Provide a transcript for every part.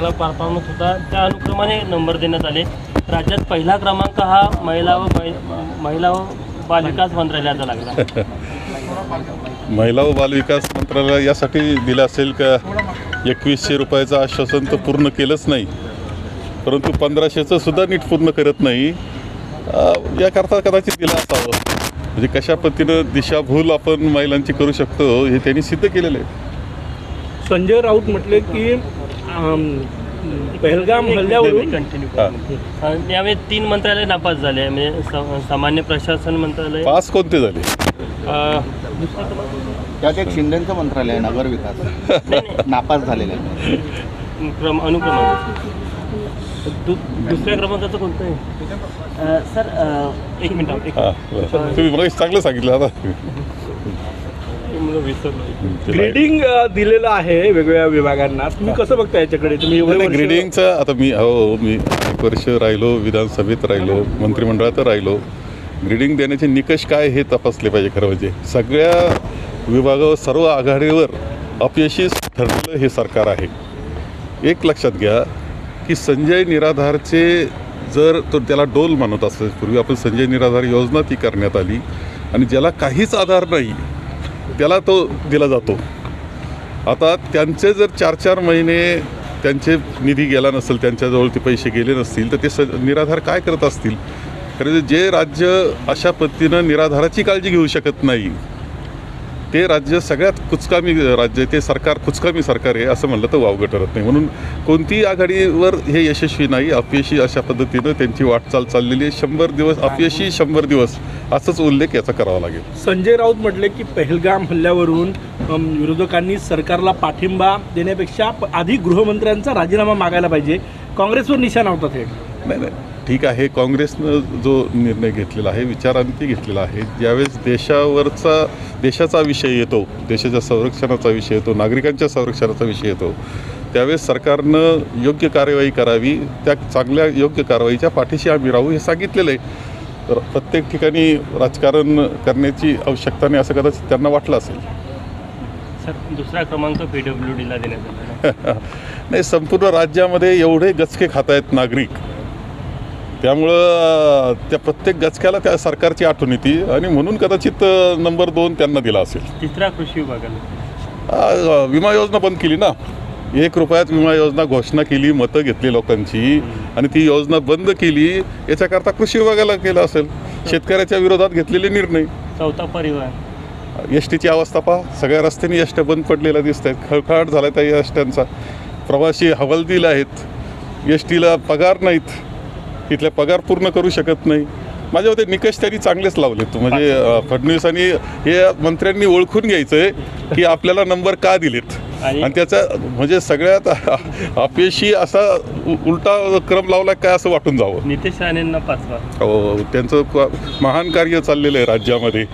चांगला परफॉर्मन्स होता. त्या अनुक्रमाने नंबर देण्यात आले. राज्यात पहिला क्रमांक हा महिला व महिला व बालविकास मंत्रालयाचा लागला. महिला व बालविकास मंत्रालय यासाठी दिलं असेल का? एकवीसशे रुपयाचं आश्वासन तर पूर्ण केलंच नाही. परंतु पंधराशेचं सुद्धा नीट पूर्ण करत नाही. याकरता कदाचित दिलं असावं. म्हणजे कशा पद्धतीनं दिशाभूल आपण महिलांची करू शकतो हे त्यांनी सिद्ध केलेलं आहे. संजय राऊत म्हटले की पहलगाम हल्ल्यावरून कंटिन्यू हां. यावेळी तीन मंत्रालय नापास झाले म्हणजे स- सामान्य प्रशासन मंत्रालय. पास कोणते झाले? अं, त्यात एक शिंदेचं मंत्रालय आहे नगर विकास. नाही, नाही. नापास झालेलं आहे. क्रम अनुक्रमांक दु दुसऱ्या क्रमांकाचं कोणतं आहे? सर एक मिनिट एक हां बरं. तुम्ही मला चांगलं सांगितलं आता. मिनिट विसरलो ग्रेडिंग दिलेलं आहे वेगवेगळ्या विभागांना. तुम्ही कसं बघता याच्याकडे? तुम्ही एवढे ग्रेडिंगचं आता मी हो मी एक वर्ष राहिलो विधानसभेत राहिलो मंत्रिमंडळात राहिलो. ग्रेडिंग देण्याचे निकष काय हे तपासले पाहिजे खरं म्हणजे. सगळ्या विभागावर सर्व आघाडीवर अपयशी ठरलेलं हे सरकार आहे. एक लक्षात घ्या की संजय निराधारचे जर तो त्याला डोल मानत असेल पूर्वी आपण संजय निराधार योजना ती करण्यात आली आणि ज्याला काहीच आधार नाही त्याला तो दिला जातो. आता त्यांचे जर चार चार महिने त्यांचे निधी गेला नसेल त्यांच्याजवळ ते पैसे गेले नसतील तर ते स निराधार काय करत असतील? कारण जे राज्य अशा पद्धतीनं निराधाराची काळजी घेऊ शकत नाही. ते राज्य सगळ्यात कुचकामी राज्य आहे. ते सरकार कुचकामी सरकार आहे असं म्हणलं तर वावगं ठरत नाही. म्हणून कोणतीही आघाडीवर हे यशस्वी नाही अपयशी अशा पद्धतीनं त्यांची वाटचाल चाललेली आहे. शंभर दिवस अपयशी शंभर दिवस असंच उल्लेख याचा करावा लागेल. संजय राऊत म्हटले की पहलगाम हल्ल्यावरून विरोधकांनी सरकारला पाठिंबा देण्यापेक्षा आधी गृहमंत्र्यांचा राजीनामा मागायला पाहिजे. काँग्रेसवर निशाणा होता थेट नाही नाही. ठीक आहे काँग्रेसनं जो निर्णय घेतलेला आहे विचारांती घेतलेला आहे ज्यावेळेस देशावरचा देशाचा विषय येतो देशाच्या संरक्षणाचा विषय येतो नागरिकांच्या संरक्षणाचा विषय येतो त्यावेळेस सरकारनं योग्य कार्यवाही करावी त्या चांगल्या योग्य कारवाईच्या पाठीशी आम्ही राहू हे सांगितलेलं आहे. तर प्रत्येक ठिकाणी राजकारण करण्याची आवश्यकता नाही असं कदाचित त्यांना वाटलं असेल. सर दुसरा क्रमांक पी डब्ल्यू डीला देण्यात आला नाही संपूर्ण राज्यामध्ये एवढे गचके खात आहेत नागरिक. त्यामुळं त्या प्रत्येक गचक्याला त्या सरकारची आठवण येते. आणि म्हणून कदाचित नंबर दोन त्यांना दिला असेल. तिसरा कृषी विभागाला. विमा योजना बंद केली ना? एक रुपयात विमा योजना घोषणा केली मतं घेतली लोकांची. आणि ती योजना बंद केली याच्याकरता कृषी विभागाला केलं असेल. शेतकऱ्याच्या विरोधात घेतलेले निर्णय. चौथा परिवार. एस टीची अवस्था पहा. सगळ्या रस्त्यांनी एस ट्या बंद पडलेल्या दिसत आहेत खळखळाट झाला त्या एस ट्यांचा प्रवासी हवालदिल आहेत. एस टीला पगार नाहीत. तिथले पगार पूर्ण करू शकत नाही. माझ्या मते निकष त्यांनी चांगलेच लावलेत. म्हणजे फडणवीसांनी हे मंत्र्यांनी ओळखून घ्यायचं आहे की आपल्याला नंबर का दिलेत. आणि- त्याचा म्हणजे सगळ्यात अपयशी असा उलटा क्रम लावला काय असं वाटून जावं? नितेश राणेंना पाचवा. हो त्यांचं महान कार्य चाललेलं आहे राज्यामध्ये.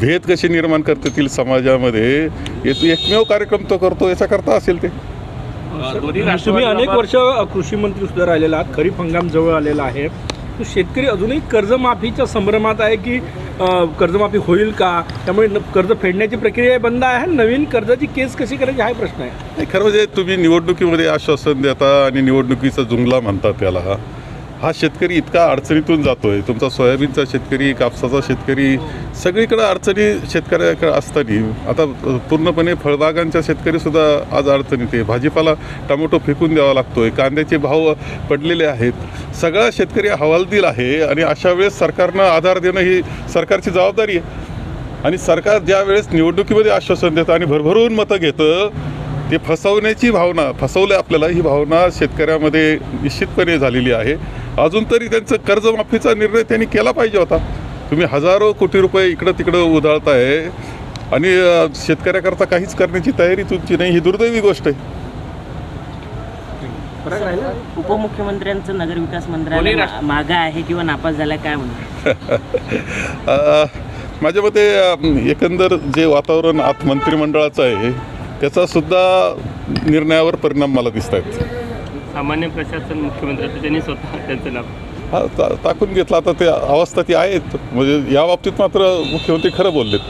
भेद कसे निर्माण करता येतील समाजामध्ये? याचं एकमेव कार्यक्रम तो करतो याच्याकरता असेल ते. तुम्ही अनेक वर्ष कृषी मंत्री सुद्धा राहिलेला आहात खरीप हंगाम जवळ आलेला आहे. तो शेतकरी अजूनही कर्जमाफीच्या संभ्रमात आहे की कर्जमाफी होईल का? त्यामुळे न- कर्ज फेडण्याची प्रक्रिया बंद आहे? नवीन कर्जाची केस कशी करायची? हा प्रश्न आहे. नाही खरं म्हणजे तुम्ही निवडणुकीमध्ये आश्वासन देता आणि निवडणुकीचा जुंगला म्हणता त्याला. हा शेतकरी इतका अडचणीतून जातो आहे तुमचा सोयाबीनचा शेतकरी कापसाचा शेतकरी सगळीकडं अडचणी शेतकऱ्याकडे असताना आता पूर्णपणे फळबागांच्या शेतकरीसुद्धा आज अडचणीत आहे. भाजीपाला टोमॅटो फेकून द्यावा लागतो आहे कांद्याचे भाव पडलेले आहेत. सगळा शेतकरी हवालदिल आहे आणि अशा वेळेस सरकारनं आधार देणं ही सरकारची जबाबदारी आहे. आणि सरकार ज्या वेळेस निवडणुकीमध्ये आश्वासन देतं आणि भरभरून मतं घेतं ते फसवण्याची भावना फसवलं आपल्याला ही भावना शेतकऱ्यामध्ये निश्चितपणे झालेली आहे. अजून तरी त्यांचं कर्जमाफीचा निर्णय त्यांनी केला पाहिजे होता. तुम्ही हजारो कोटी रुपये इकडं तिकडं उधळताय आणि शेतकऱ्याकरता काहीच करण्याची तयारी तुमची नाही ही दुर्दैवी गोष्ट आहे. उपमुख्यमंत्र्यांचं नगरविकास मंत्रालय मागं आहे किंवा नापास झाला काय म्हणून? अ, माझ्या मते अ, एकंदर जे वातावरण आत मंत्रिमंडळाचं आहे त्याचा सुद्धा निर्णयावर परिणाम मला दिसत आहेत सामान्य प्रशासन मुख्यमंत्री होते, त्यांनी स्वतः त्यांचं नाव. हा ता टाकून घेतला. आता ते अवस्था ती आहेत. म्हणजे या बाबतीत मात्र मुख्यमंत्री खरं बोललेत.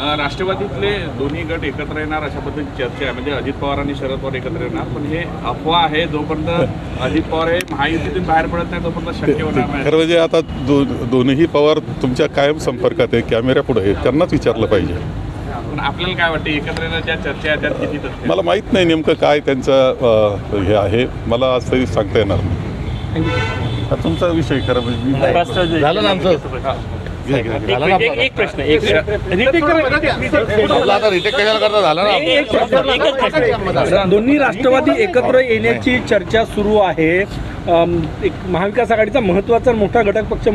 अ, राष्ट्रवादीतले दोन्ही गट एकत्र येणार अशा पद्धतीची चर्चा आहे. म्हणजे अजित पवार आणि शरद पवार एकत्र येणार. पण हे अफवा आहे. जोपर्यंत अजित पवार हे महायुतीतून बाहेर पडत नाही तोपर्यंत शक्य होणार नाही. खरं म्हणजे आता दो दोन्ही पवार तुमच्या कायम संपर्कात आहे कॅमेऱ्या पुढे आहे. त्यांनाच विचारलं पाहिजे. पण आपल्याला काय वाटतं एकत्र येण्याच्या चर्चा आहेत त्यात किती तथ्य मला माहीत नाही नेमकं काय त्यांचं अं, हे आहे. मला आज तरी सांगता येणार नाही. हा तुमचा विषय खरं म्हणजे मी- झालं ना आमचं. एक- एक- एक प्रश्न एक आपलं आता रिटेक कशाला करता? झालं ना? एक प्रश्न एकच प्रश्न. दोन्ही राष्ट्रवादी एकत्र येण्याची चर्चा सुरू आहे. अम, एक महाविकास आघाडीचा महत्त्वाचा मोठा घटक पक्ष म्हणून